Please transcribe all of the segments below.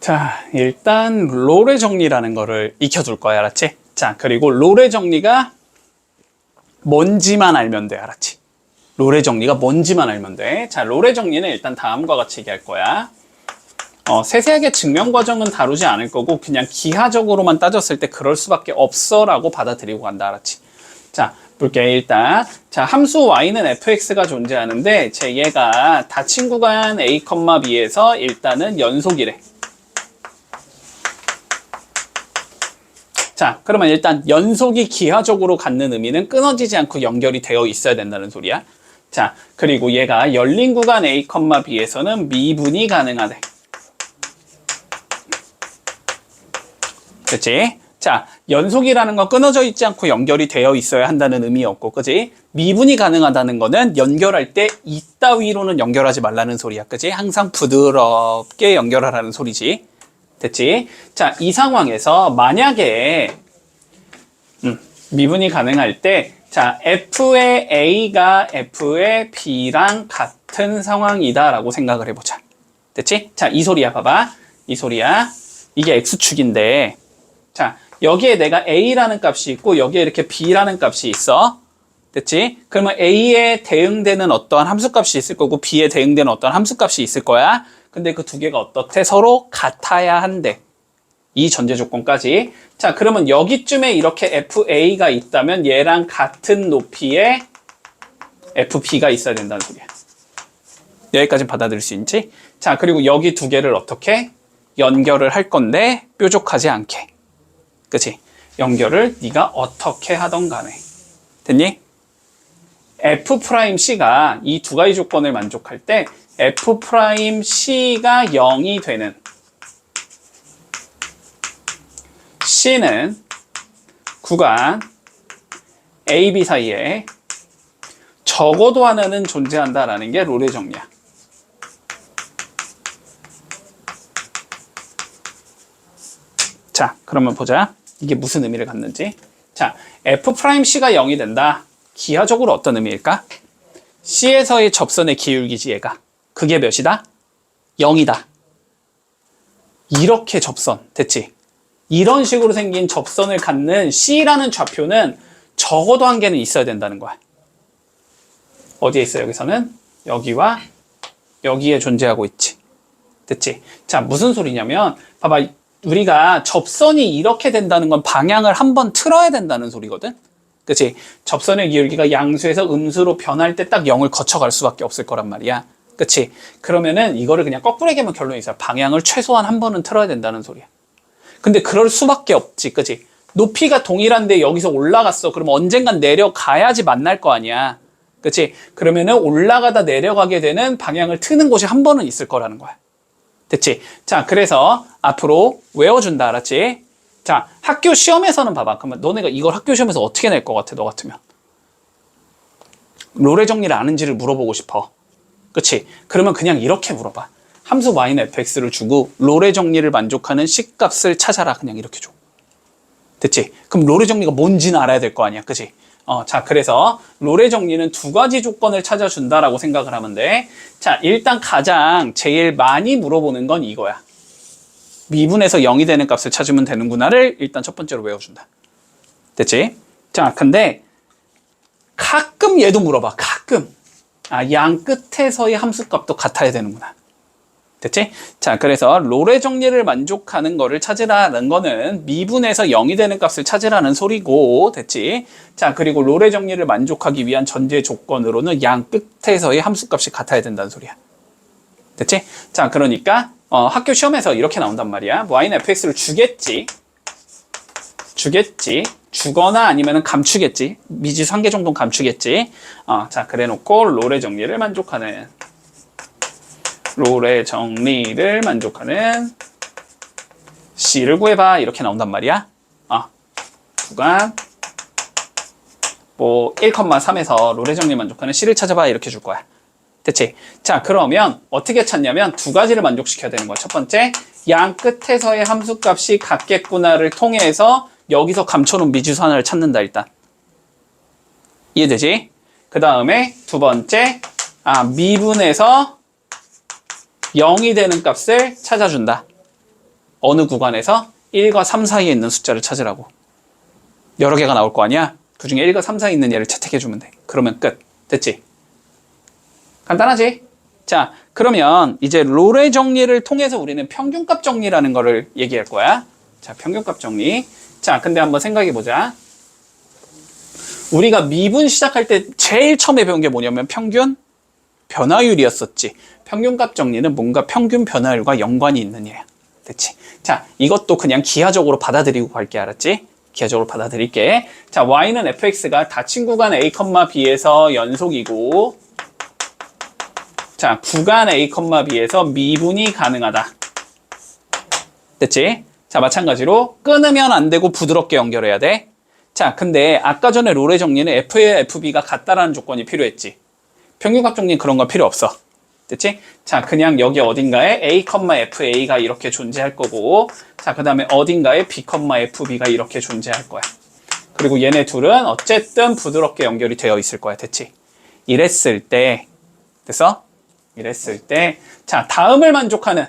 자, 일단 롤의 정리라는 거를 익혀둘 거야, 알았지? 자, 그리고 롤의 정리가 뭔지만 알면 돼, 알았지? 롤의 정리가 뭔지만 알면 돼. 자, 롤의 정리는 일단 다음과 같이 얘기할 거야. 어, 세세하게 증명 과정은 다루지 않을 거고 그냥 기하적으로만 따졌을 때 그럴 수밖에 없어라고 받아들이고 간다, 알았지? 자, 볼게 일단 자 함수 y는 fx가 존재하는데 제 얘가 닫힌 구간 a, b에서 일단은 연속이래. 자, 그러면 일단 연속이 기하적으로 갖는 의미는 끊어지지 않고 연결이 되어 있어야 된다는 소리야. 자, 그리고 얘가 열린 구간 A, B에서는 미분이 가능하대. 그치? 자, 연속이라는 건 끊어져 있지 않고 연결이 되어 있어야 한다는 의미였고, 그지? 미분이 가능하다는 거는 연결할 때 이따위로는 연결하지 말라는 소리야, 그지? 항상 부드럽게 연결하라는 소리지. 됐지? 자, 이 상황에서 만약에 음, 미분이 가능할 때 자, F의 A가 F의 B랑 같은 상황이다라고 생각을 해보자. 됐지? 자, 이 소리야, 봐봐. 이 소리야. 이게 X축인데, 자, 여기에 내가 A라는 값이 있고, 여기에 이렇게 B라는 값이 있어. 됐지? 그러면 A에 대응되는 어떠한 함수값이 있을 거고, B에 대응되는 어떠한 함수값이 있을 거야. 근데 그 두 개가 어떻대? 서로 같아야 한대. 이 전제 조건까지. 자, 그러면 여기쯤에 이렇게 FA가 있다면 얘랑 같은 높이의 FB가 있어야 된다는 소리야. 여기까지 받아들일 수 있지? 자, 그리고 여기 두 개를 어떻게 연결을 할 건데 뾰족하지 않게. 그치? 연결을 네가 어떻게 하던 간에. 됐니? F'C가 이 두 가지 조건을 만족할 때 F'C가 0이 되는 C는 구간 A, B 사이에 적어도 하나는 존재한다라는 게 롤의 정리야. 자, 그러면 보자. 이게 무슨 의미를 갖는지. 자, F'C가 0이 된다. 기하적으로 어떤 의미일까? C에서의 접선의 기울기지 얘가. 그게 몇이다? 0이다. 이렇게 접선. 됐지? 이런 식으로 생긴 접선을 갖는 C라는 좌표는 적어도 한 개는 있어야 된다는 거야. 어디에 있어, 여기서는? 여기와 여기에 존재하고 있지. 됐지? 자, 무슨 소리냐면, 봐봐. 우리가 접선이 이렇게 된다는 건 방향을 한번 틀어야 된다는 소리거든? 그치? 접선의 기울기가 양수에서 음수로 변할 때 딱 0을 거쳐갈 수밖에 없을 거란 말이야. 그치? 그러면은 이거를 그냥 거꾸로 얘기하면 결론이 있어요. 방향을 최소한 한 번은 틀어야 된다는 소리야. 근데 그럴 수밖에 없지. 그치? 높이가 동일한데 여기서 올라갔어. 그러면 언젠간 내려가야지 만날 거 아니야. 그치? 그러면은 올라가다 내려가게 되는 방향을 트는 곳이 한 번은 있을 거라는 거야. 됐지? 자, 그래서 앞으로 외워준다. 알았지? 자, 학교 시험에서는 봐봐. 그러면 너네가 이걸 학교 시험에서 어떻게 낼 것 같아? 너 같으면. 롤의 정리를 아는지를 물어보고 싶어. 그치? 그러면 그냥 이렇게 물어봐. 함수 y는 fx를 주고 롤의 정리를 만족하는 C값을 찾아라. 그냥 이렇게 줘. 됐지? 그럼 롤의 정리가 뭔지는 알아야 될 거 아니야. 그치? 어, 자, 그래서 롤의 정리는 두 가지 조건을 찾아준다라고 생각을 하면 돼. 자, 일단 가장 제일 많이 물어보는 건 이거야. 미분에서 0이 되는 값을 찾으면 되는구나를 일단 첫 번째로 외워준다. 됐지? 자, 근데 가끔 얘도 물어봐. 가끔. 아, 양 끝에서의 함수값도 같아야 되는구나. 됐지? 자, 그래서 롤의 정리를 만족하는 거를 찾으라는 거는 미분에서 0이 되는 값을 찾으라는 소리고, 됐지? 자, 그리고 롤의 정리를 만족하기 위한 전제 조건으로는 양 끝에서의 함수값이 같아야 된다는 소리야. 됐지? 자, 그러니까 어, 학교 시험에서 이렇게 나온단 말이야. y는 fx를 주겠지. 주겠지. 주거나 아니면 감추겠지. 한개 정도는 감추겠지. 어, 자, 그래 놓고 롤의 정리를 만족하는 롤의 정리를 만족하는 C를 구해봐. 이렇게 나온단 말이야. 어, 구간 뭐 1,3에서 롤의 정리 만족하는 C를 찾아봐. 이렇게 줄 거야. 됐지? 자, 그러면 어떻게 찾냐면 두 가지를 만족시켜야 되는 거야. 첫 번째, 양 끝에서의 함수값이 같겠구나를 통해서 여기서 감춰놓은 미지수 하나를 찾는다, 일단. 이해되지? 그 다음에 두 번째, 아, 미분에서 0이 되는 값을 찾아준다. 어느 구간에서 1과 3 사이에 있는 숫자를 찾으라고. 여러 개가 나올 거 아니야? 그 중에 1과 3 사이에 있는 얘를 채택해주면 돼. 그러면 끝. 됐지? 간단하지? 자, 그러면 이제 롤의 정리를 통해서 우리는 평균값 정리라는 거를 얘기할 거야. 자, 평균값 정리. 자, 근데 한번 생각해 보자. 우리가 미분 시작할 때 제일 처음에 배운 게 뭐냐면 평균 변화율이었었지. 평균값 정리는 뭔가 평균 변화율과 연관이 있는 얘야. 됐지? 자, 이것도 그냥 기하적으로 받아들이고 갈게, 알았지? 기하적으로 받아들일게. 자, y는 fx가 닫힌 구간 a, b에서 연속이고, 자, 구간 a, b에서 미분이 가능하다. 됐지? 자, 마찬가지로 끊으면 안 되고 부드럽게 연결해야 돼. 자, 근데 아까 전에 롤의 정리는 f의 fb가 같다라는 조건이 필요했지. 평균값 정리는 그런 거 필요 없어. 됐지? 자, 그냥 여기 어딘가에 a, fa가 이렇게 존재할 거고, 자, 그 다음에 어딘가에 b, fb가 이렇게 존재할 거야. 그리고 얘네 둘은 어쨌든 부드럽게 연결이 되어 있을 거야. 됐지? 이랬을 때, 됐어? 이랬을 때, 자, 다음을 만족하는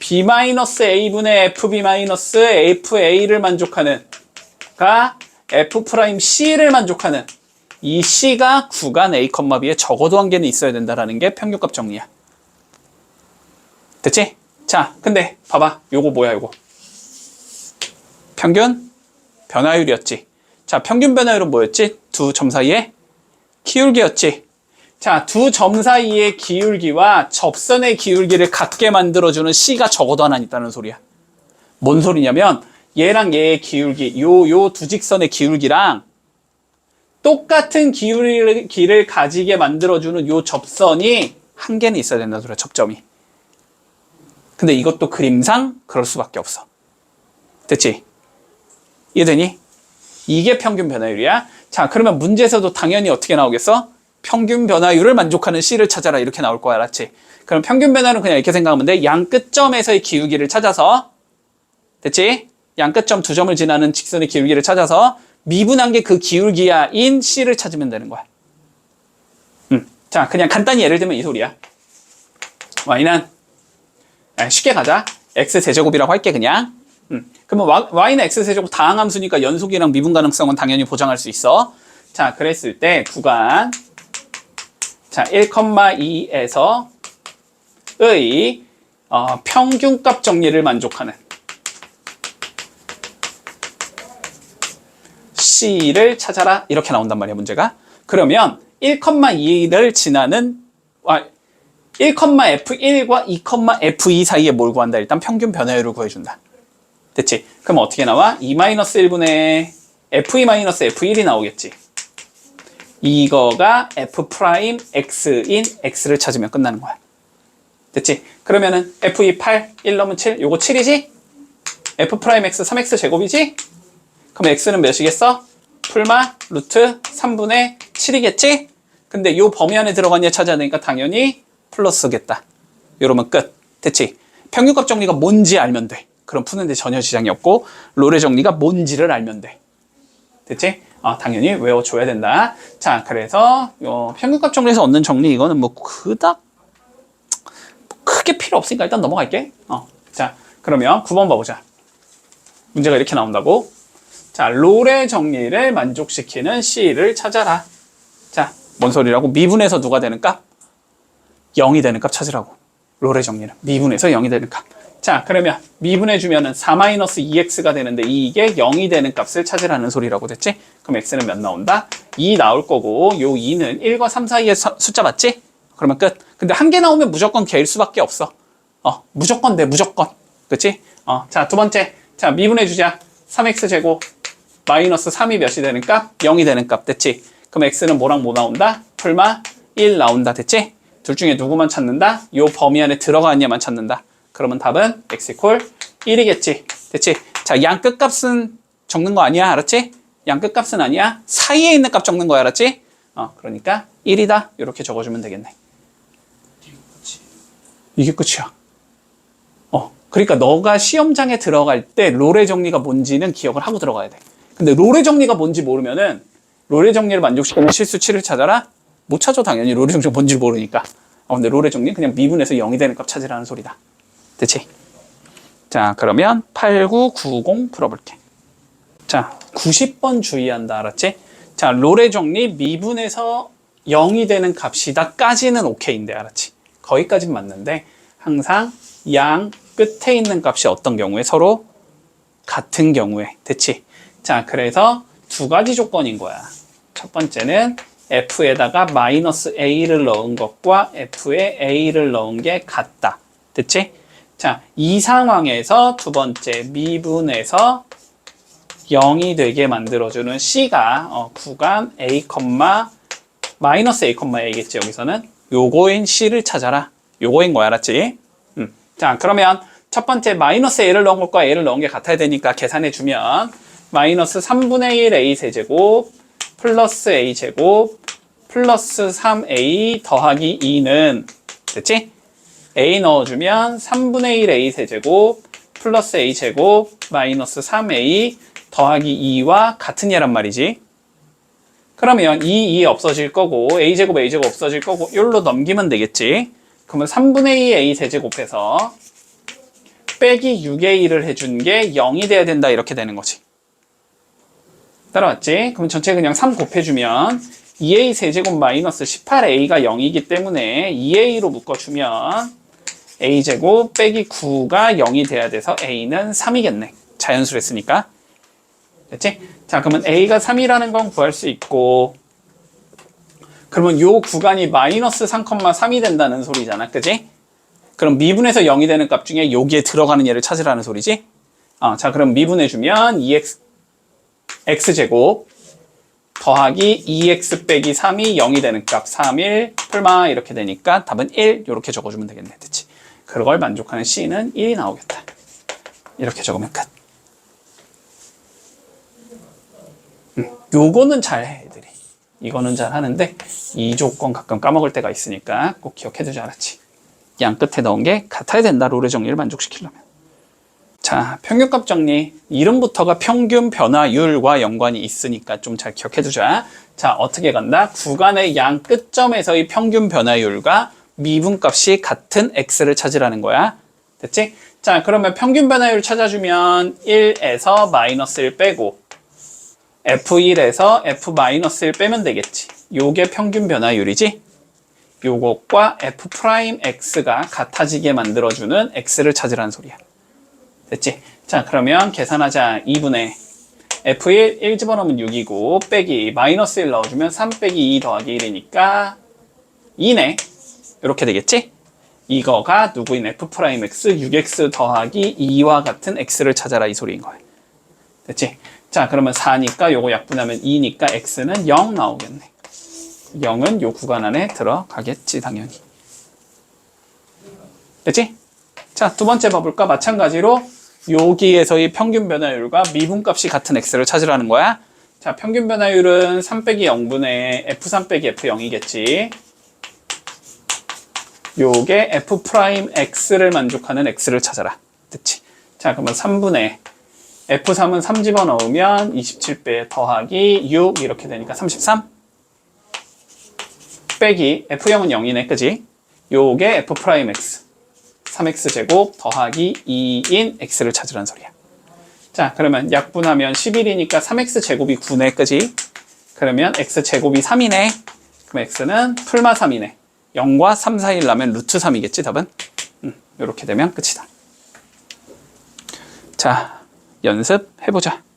b-a분의 fb-fa를 만족하는 가 f'c를 만족하는 이 C가 구간 A, B에 적어도 한 개는 있어야 된다라는 게 평균값 정리야. 됐지? 자, 근데 봐봐. 요거 뭐야, 요거. 평균 변화율이었지. 자, 평균 변화율은 뭐였지? 두 점 사이에 기울기였지. 자, 두 점 사이의 기울기와 접선의 기울기를 같게 만들어주는 C가 적어도 하나 있다는 소리야. 뭔 소리냐면 얘랑 얘의 기울기, 요, 요 두 직선의 기울기랑 똑같은 기울기를 가지게 만들어주는 요 접선이 한 개는 있어야 된다는 소리야, 접점이. 근데 이것도 그림상 그럴 수밖에 없어. 됐지? 이해되니? 이게 평균 변화율이야. 자, 그러면 문제에서도 당연히 어떻게 나오겠어? 평균 변화율을 만족하는 C를 찾아라. 이렇게 나올 거야, 알았지? 그럼 평균 변화율은 그냥 이렇게 생각하면 돼. 양 끝점에서의 기울기를 찾아서, 됐지? 양 끝점 두 점을 지나는 직선의 기울기를 찾아서 미분한 게 그 기울기야인 C를 찾으면 되는 거야. 음. 자, 그냥 간단히 예를 들면 이 소리야. y는 아, 쉽게 가자. x 제제곱이라고 할게 그냥. 음. 그러면 y는 x 제제곱 다항함수니까 연속이랑 미분 가능성은 당연히 보장할 수 있어. 자, 그랬을 때 구간 자, 1,2에서 의 어, 평균값 정리를 만족하는 C를 찾아라. 이렇게 나온단 말이야 문제가. 그러면 1,2를 지나는 아, 1,f1과 2,f2 사이에 뭘 구한다? 일단 평균 변화율을 구해준다. 됐지? 그럼 어떻게 나와? 2-1분의 f2-f1이 나오겠지 이거가 f 프라임 x인 x를 찾으면 끝나는 거야 됐지 그러면은 f2 8 1 넘은 7 요거 7이지 f 프라임 x 3x 제곱이지 그럼 x는 몇이겠어? 풀마 루트 3분의 7이겠지? 근데 요 범위 안에 들어가냐 찾아야 되니까 당연히 플러스겠다. 이러면 끝. 됐지? 평균값 정리가 뭔지 알면 돼. 그럼 푸는데 전혀 지장이 없고 롤의 정리가 뭔지를 알면 돼. 됐지? 아, 당연히 외워줘야 된다. 자, 그래서 요 평균값 정리에서 얻는 정리 이거는 뭐 그닥 크게 필요 없으니까 일단 넘어갈게. 어, 자, 그러면 9번 봐보자. 문제가 이렇게 나온다고. 자, 롤의 정리를 만족시키는 C를 찾아라. 자, 뭔 소리라고? 미분에서 누가 되는 값? 0이 되는 값 찾으라고. 롤의 정리는. 미분에서 0이 되는 값. 자, 그러면 미분해주면은 4-2x가 되는데 이게 0이 되는 값을 찾으라는 소리라고 됐지? 그럼 x는 몇 나온다? 2 나올 거고, 요 2는 1과 3 사이의 숫자 맞지? 그러면 끝. 근데 한 개 나오면 무조건 개일 수밖에 없어. 어, 무조건 돼, 무조건. 그치? 어, 자, 두 번째. 자, 미분해 주자. 3x 제곱 마이너스 3이 몇이 되는 값? 0이 되는 값 됐지? 그럼 x는 뭐랑 뭐 나온다? 풀마 1 나온다 됐지? 둘 중에 누구만 찾는다? 요 범위 안에 들어가느냐만 찾는다. 그러면 답은 x 콜 1이겠지. 됐지? 자, 양 끝값은 적는 거 아니야. 알았지? 양 끝값은 아니야. 사이에 있는 값 적는 거야. 알았지? 어, 그러니까 1이다. 이렇게 적어주면 되겠네. 이게 끝이야. 어, 그러니까 너가 시험장에 들어갈 때 롤의 정리가 뭔지는 기억을 하고 들어가야 돼. 근데 롤의 정리가 뭔지 모르면은 롤의 정리를 만족시키는 실수 7을 찾아라? 못 찾아 당연히 롤의 정리가 뭔지 모르니까. 어, 근데 롤의 정리 그냥 미분에서 0이 되는 값 찾으라는 소리다. 됐지? 자, 그러면 8990 풀어볼게. 자, 90번 주의한다. 알았지? 자, 롤의 정리 미분에서 0이 되는 값이다. 까지는 오케이인데, 알았지? 거기까진 맞는데, 항상 양 끝에 있는 값이 어떤 경우에 서로 같은 경우에. 됐지? 자, 그래서 두 가지 조건인 거야. 첫 번째는 f에다가 마이너스 a를 넣은 것과 f에 a를 넣은 게 같다. 됐지? 자, 이 상황에서 두 번째 미분에서 0이 되게 만들어주는 C가 어, 구간 A, 마이너스 A, A겠지 여기서는 요거인 C를 찾아라 요거인 거야 알았지? 음. 자 그러면 첫 번째 마이너스 A를 넣은 것과 A를 넣은 게 같아야 되니까 계산해 주면 마이너스 3분의 1 A 세제곱 플러스 A 제곱 플러스 3A 더하기 2는 됐지? A 넣어주면 3분의 1 A 세제곱 플러스 A 제곱 마이너스 3A 더하기 2와 같은 예란 말이지. 그러면 2, 2 없어질 거고 A 제곱 A 제곱 없어질 거고 이걸로 넘기면 되겠지. 그러면 3분의 2 A 세제곱해서 빼기 6A를 해준 게 0이 돼야 된다 이렇게 되는 거지. 따라왔지? 그럼 전체 그냥 3 곱해주면 2A 세제곱 마이너스 18A가 0이기 때문에 2A로 묶어주면 A제곱 빼기 9가 0이 돼야 돼서 A는 3이겠네. 자연수를 했으니까. 됐지? 자, 그러면 A가 3이라는 건 구할 수 있고, 그러면 요 구간이 마이너스 3,3이 된다는 소리잖아. 그지? 그럼 미분에서 0이 되는 값 중에 여기에 들어가는 얘를 찾으라는 소리지? 어, 자, 그럼 미분해주면 2x, x제곱 더하기 2x 빼기 3이 0이 되는 값 3일 풀마 이렇게 되니까 답은 1 이렇게 적어주면 되겠네. 됐지? 그걸 만족하는 C는 1이 나오겠다. 이렇게 적으면 끝. 요거는 잘 해 애들이. 이거는 잘 하는데 이 조건 가끔 까먹을 때가 있으니까 꼭 기억해 두지 않았지. 양 끝에 넣은 게 같아야 된다. 롤의 정리를 만족시키려면. 자, 평균값 정리. 이름부터가 평균 변화율과 연관이 있으니까 좀 잘 기억해 두자. 자, 어떻게 간다? 구간의 양 끝점에서의 평균 변화율과 미분값이 같은 x를 찾으라는 거야. 됐지? 자, 그러면 평균 변화율 찾아주면 1에서 마이너스 1 빼고 F1에서 F-1 빼면 되겠지. 요게 평균 변화율이지? 요것과 F'X가 같아지게 만들어주는 X를 찾으라는 소리야. 됐지? 자, 그러면 계산하자. 2분의 F1, 1 집어넣으면 6이고, 빼기, 마이너스 1 넣어주면 3 빼기 2 더하기 1이니까 2네. 이렇게 되겠지? 이거가 누구인 F'X, 6X 더하기 2와 같은 X를 찾아라 이 소리인 거야. 됐지? 자, 그러면 4니까 요거 약분하면 2니까 x는 0 나오겠네. 0은 요 구간 안에 들어가겠지, 당연히. 됐지? 자, 두 번째 봐볼까? 마찬가지로 여기에서의 평균 변화율과 미분값이 같은 x를 찾으라는 거야. 자, 평균 변화율은 3 빼기 0분의 f3 빼기 f0이겠지. 요게 f'x를 만족하는 x를 찾아라. 됐지? 자, 그러면 3분의 F3은 3 집어넣으면 27배 더하기 6 이렇게 되니까 33 빼기 F0은 0이네 그지? 요게 F'X 3X 제곱 더하기 2인 X를 찾으라는 소리야 자 그러면 약분하면 11이니까 3X 제곱이 9네 그지? 그러면 X 제곱이 3이네 그럼 X는 풀마 3이네 0과 3 사이를 나면 루트 3이겠지 답은? 음, 이렇게 되면 끝이다 자 연습해보자.